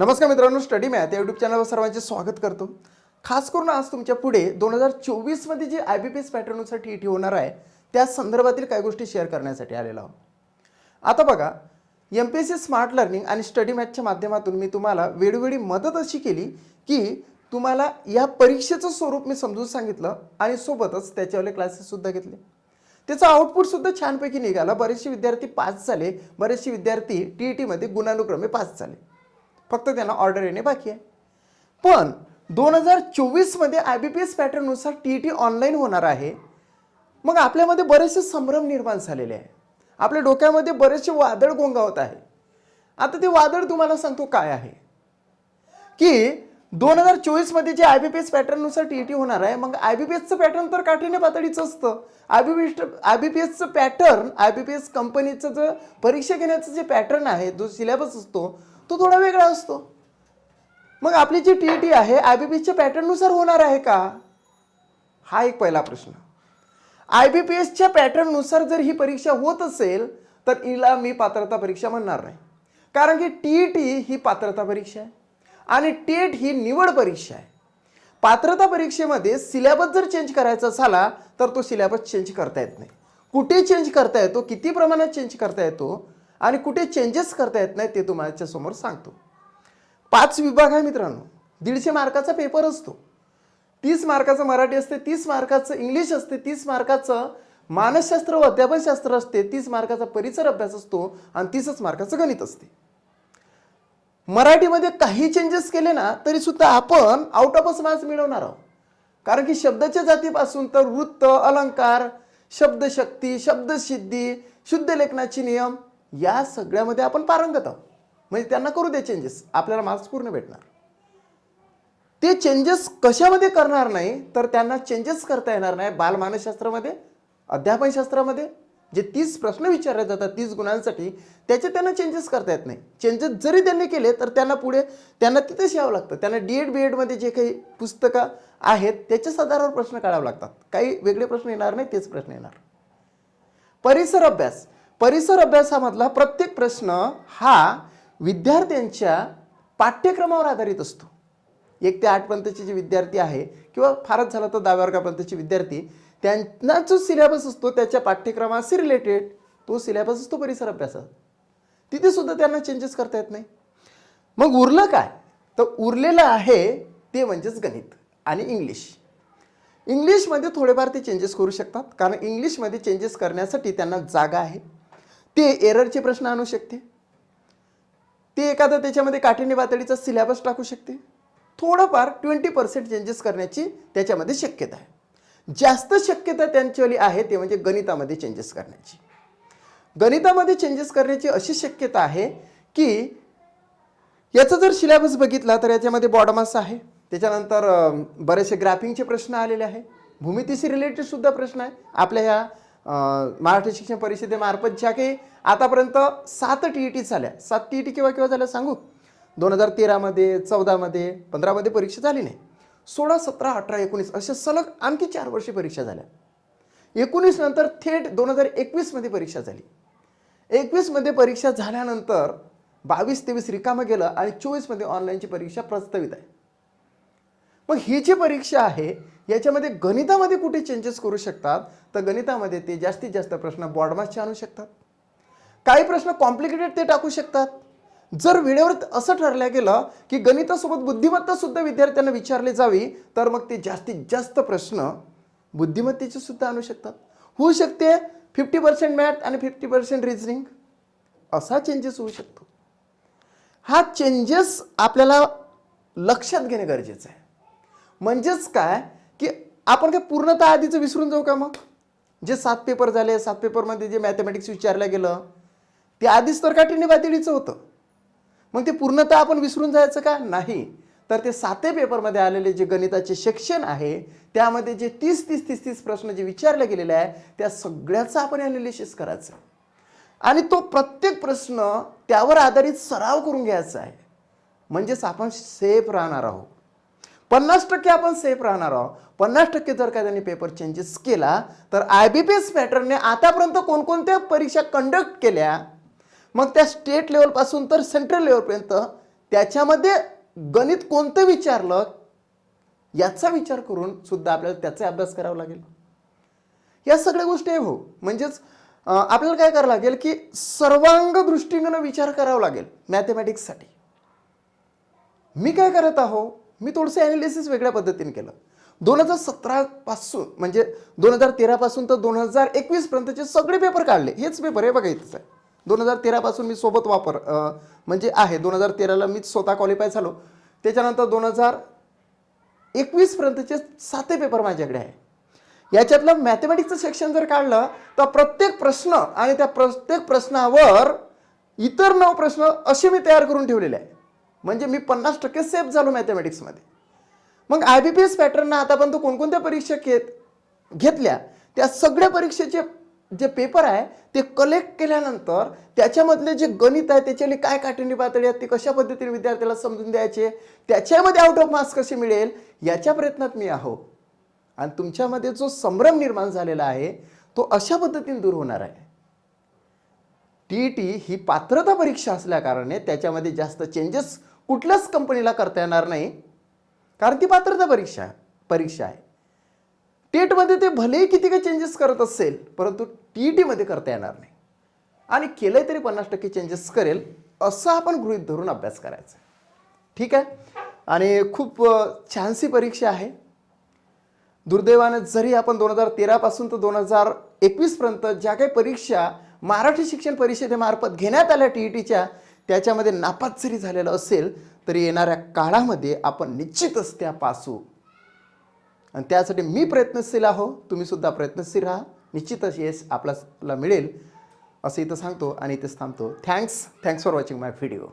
नमस्कार मित्रांनो study math या यूट्यूब चॅनलवर सर्वांचे स्वागत करतो. खास करून आज तुमच्यापुढे दोन हजार चोवीसमध्ये जी आय बी पी एस पॅटर्नसाठी टी ई टी होणार आहे त्या संदर्भातील काही गोष्टी शेअर करण्यासाठी आलेलो आहोत. आता बघा M P S C smart learning आणि स्टडी मॅथच्या माध्यमातून मी तुम्हाला वेळोवेळी मदत अशी केली की तुम्हाला या परीक्षेचं स्वरूप मी समजून सांगितलं आणि सोबतच त्याच्यावाले क्लासेससुद्धा घेतले. त्याचं आउटपुटसुद्धा छानपैकी निघाला. बरेचसे विद्यार्थी पास झाले. बरेचसे विद्यार्थी टी ई टीमध्ये गुणानुक्रमे पास झाले. फक्त त्यांना ऑर्डर येणे बाकी आहे. पण दोन हजार चोवीसमध्ये आय बी पी एस पॅटर्ननुसार टी ई टी ऑनलाईन होणार आहे. मग आपल्यामध्ये बरेचसे संभ्रम निर्माण झालेले आहे. आपल्या डोक्यामध्ये बरेचसे वादळ गोंगावत आहे. आता ते वादळ तुम्हाला सांगतो काय आहे. की दोन हजार चोवीसमध्ये जे आय बी पी एस पॅटर्ननुसार टी ई टी होणार आहे मग आय बी पी एसचं पॅटर्न तर काठीने पातळीचं असतं. I B P I B P एसचं pattern I B P S कंपनीचं जे परीक्षा घेण्याचं जे पॅटर्न आहे जो सिलेबस असतो तो थोडा वेगळा असतो. मग आपली जी टी ई टी आहे आय बी पी एसच्या पॅटर्ननुसार होणार आहे का? हा एक पहिला प्रश्न. आय बी पी एसच्या पॅटर्ननुसार जर ही परीक्षा होत असेल तर हिला मी पात्रता परीक्षा म्हणणार नाही. कारण की टी ई टी ही पात्रता परीक्षा आहे आणि टेट ही निवड परीक्षा आहे. पात्रता परीक्षेमध्ये सिलेबस जर चेंज करायचा झाला तर तो सिलेबस चेंज करता येत नाही. कुठे चेंज करता येतो? किती प्रमाणात चेंज करता येतो? आणि कुठे चेंजेस करता येत नाही ते तुम्हाला समोर सांगतो. पाच विभाग आहे मित्रांनो. दीडशे मार्काचा पेपर असतो. तीस मार्काचं मराठी असते तीस मार्काचं इंग्लिश असते तीस मार्काचं मानसशास्त्र व अध्यापनशास्त्र असते तीस मार्काचा परिसर अभ्यास असतो आणि तीसच मार्काचं गणित असते. मराठीमध्ये काही चेंजेस केले ना तरी सुद्धा आपण आउट ऑफ मार्क्स मिळवणार आहोत. कारण की शब्दाच्या जातीपासून तर वृत्त अलंकार शब्दशक्ती शब्दसिद्धी शुद्ध लेखनाचे नियम या सगळ्यामध्ये आपण पारंगत आहोत. म्हणजे त्यांना करू दे चेंजेस आपल्याला मार्क्स पूर्ण भेटणार. ते चेंजेस कशामध्ये करणार नाही तर त्यांना चेंजेस करता येणार नाही बालमानसशास्त्रामध्ये अध्यापनशास्त्रामध्ये जे तीस प्रश्न विचारले जातात तीस गुणांसाठी त्याचे त्यांना चेंजेस करता येत नाही. चेंजेस जरी त्यांनी केले तर त्यांना पुढे त्यांना तिथेच यावं लागतं. त्यांना डी एड बी एडमध्ये जे काही पुस्तकं आहेत त्याच्याच आधारावर प्रश्न काढावे लागतात. काही वेगळे प्रश्न येणार नाही तेच प्रश्न येणार. परिसर अभ्यास. परिसर अभ्यासामधला प्रत्येक प्रश्न हा विद्यार्थ्यांच्या पाठ्यक्रमावर आधारित असतो. एक ते आठपर्यंतचे जे विद्यार्थी आहे किंवा फारच झालं तर दहाव्या वर्गापर्यंतचे विद्यार्थी त्यांना जो सिलेबस असतो त्याच्या पाठ्यक्रमाशी रिलेटेड तो सिलेबस असतो परिसर अभ्यासात. तिथे सुद्धा त्यांना चेंजेस करता येत नाही. मग उरलं काय? तर उरलेलं आहे ते म्हणजेच गणित आणि इंग्लिश इंग्लिशमध्ये थोडेफार ते चेंजेस करू शकतात. कारण इंग्लिशमध्ये चेंजेस करण्यासाठी त्यांना जागा आहे. ते एररचे प्रश्न आणू शकते. ते एखादा त्याच्यामध्ये काठिण्य पातळीचा सिलेबस टाकू शकते. थोडंफार ट्वेंटी पर्सेंट चेंजेस करण्याची त्याच्यामध्ये शक्यता आहे. जास्त शक्यता त्यांच्यावाली आहे ते म्हणजे गणितामध्ये चेंजेस करण्याची. गणितामध्ये चेंजेस करण्याची अशी शक्यता आहे की याचा जर सिलेबस बघितला तर याच्यामध्ये बॉडमास आहे. त्याच्यानंतर बरेचसे ग्राफिंगचे प्रश्न आलेले आहे. भूमितीशी रिलेटेड सुद्धा प्रश्न आहे. आपल्या ह्या महाराष्ट्र शिक्षण परिषदेमार्फत ज्या काही आतापर्यंत सात टी ई टी झाल्या. सात टी ई टी केव्हा केव्हा झाल्या सांगू? दोन हजार तेरामध्ये चौदामध्ये पंधरामध्ये परीक्षा झाली नाही. सोळा सतरा अठरा एकोणीस अशा सलग आणखी चार वर्षी परीक्षा झाल्या. एकोणीस नंतर थेट दोन हजार एकवीसमध्ये परीक्षा झाली. एकवीसमध्ये परीक्षा झाल्यानंतर बावीस तेवीस रिकामं गेलं आणि चोवीसमध्ये ऑनलाईनची परीक्षा प्रस्तावित आहे. मग ही जी परीक्षा आहे याच्यामध्ये गणितामध्ये कुठे चेंजेस करू शकतात? तर गणितामध्ये ते जास्तीत जास्त प्रश्न बॉडमासचे आणू शकतात. काही प्रश्न कॉम्प्लिकेटेड ते टाकू शकतात. जर वेळेवर असं ठरलं गेलं की गणितासोबत बुद्धिमत्ता सुद्धा विद्यार्थ्यांना विचारली जावी तर मग ते जास्तीत जास्त प्रश्न बुद्धिमत्तेचे सुद्धा आणू शकतात. होऊ शकते फिफ्टी पर्सेंट मॅथ आणि फिफ्टी पर्सेंट रिझनिंग असा चेंजेस होऊ शकतो. हा चेंजेस आपल्याला लक्षात घेणे गरजेचं आहे. म्हणजेच काय? आपण काय पूर्णतः आधीचं विसरून जाऊ का मग? जे सात पेपर झाले सात पेपरमध्ये जे मॅथमॅटिक्स विचारलं गेलं ते आधीच तर काठीने पातळीचं होतं? मग ते पूर्णतः आपण विसरून जायचं का? नाही. तर ते सातही पेपरमध्ये आलेले जे गणिताचे सेक्शन आहे त्यामध्ये जे तीस तीस तीस तीस प्रश्न जे विचारले गेलेले आहे त्या सगळ्याचं आपण ॲनालिसिस करायचं. आणि तो प्रत्येक प्रश्न त्यावर आधारित सराव करून घ्यायचा आहे. म्हणजेच आपण सेफ राहणार आहोत. पन्नास टक्के आपण सेफ राहणार आहोत. पन्नास टक्के जर का त्यांनी पेपर चेंजेस केला तर आय बी पी एस पॅटर्नने आतापर्यंत कोणकोणत्या परीक्षा कंडक्ट केल्या मग त्या स्टेट लेवलपासून तर सेंट्रल लेवलपर्यंत त्याच्यामध्ये गणित कोणतं विचारलं याचा विचार करून सुद्धा आपल्याला त्याचा अभ्यास करावा लागेल. या सगळ्या गोष्टी आहे भाऊ. म्हणजेच आपल्याला काय करावं लागेल की सर्वांग दृष्टीनं विचार करावा लागेल मॅथमॅटिक्ससाठी. मी काय करत आहो मी थोडंसं ॲनालिसिस वेगळ्या पद्धतीने केलं. दोन हजार सतरापासून म्हणजे दोन हजार तेरापासून तर दोन हजार एकवीसपर्यंतचे सगळे पेपर काढले. हेच पेपर आहे बघा इथंच आहे. दोन हजार तेरापासून मी सोबत वापर म्हणजे आहे. दोन हजार तेराला मी स्वतः क्वालिफाय झालो. त्याच्यानंतर दोन हजार एकवीसपर्यंतचे साते पेपर माझ्याकडे आहे. याच्यातलं मॅथमॅटिक्सचं सेक्शन जर काढलं तर प्रत्येक प्रश्न आणि त्या प्रत्येक प्रश्नावर इतर नऊ प्रश्न असे मी तयार करून ठेवलेले आहे म्हणजे मी पन्नास टक्के सेफ झालो मॅथमॅटिक्समध्ये मग आय बी पी एस पॅटर्ननं आतापर्यंत कोणकोणत्या परीक्षा घेत घेतल्या? त्या सगळ्या परीक्षेचे जे पेपर आहे ते कलेक्ट केल्यानंतर त्याच्यामधले जे गणित आहे त्याच्याने काय काठिण्य पातळी आहेत ते कशा पद्धतीने विद्यार्थ्याला समजून द्यायचे त्याच्यामध्ये आउट ऑफ मार्क्स कसे मिळेल याच्या प्रयत्नात मी आहो. आणि तुमच्यामध्ये जो संभ्रम निर्माण झालेला आहे तो अशा पद्धतीने दूर होणार आहे. टी टी ही पात्रता परीक्षा असल्याकारणे त्याच्यामध्ये जास्त चेंजेस कुठल्याच कंपनीला करता येणार नाही. कारण ती पात्रता परीक्षा परीक्षा आहे. टेटमध्ये ते भलेही किती काही चेंजेस करत असेल परंतु टी टीमध्ये करता येणार नाही. आणि केलंय तरी पन्नास टक्के चेंजेस करेल असं आपण गृहित धरून अभ्यास करायचा ठीक आहे? आणि खूप छानशी परीक्षा आहे. दुर्दैवानं जरी आपण दोन हजार तेरापासून तर दोन हजार एकवीसपर्यंत ज्या काही परीक्षा मराठी शिक्षण परिषदेमार्फत घेण्यात आल्या टी ई टीच्या त्याच्यामध्ये नापास जरी झालेलं असेल तरी येणाऱ्या काळामध्ये आपण निश्चितच त्या पासू आणि त्यासाठी मी प्रयत्नशील आहो तुम्ही सुद्धा प्रयत्नशील राहा. निश्चितच यश आपल्याला मिळेल असं इथं सांगतो आणि इथेच थांबतो. Thanks thanks for watching my video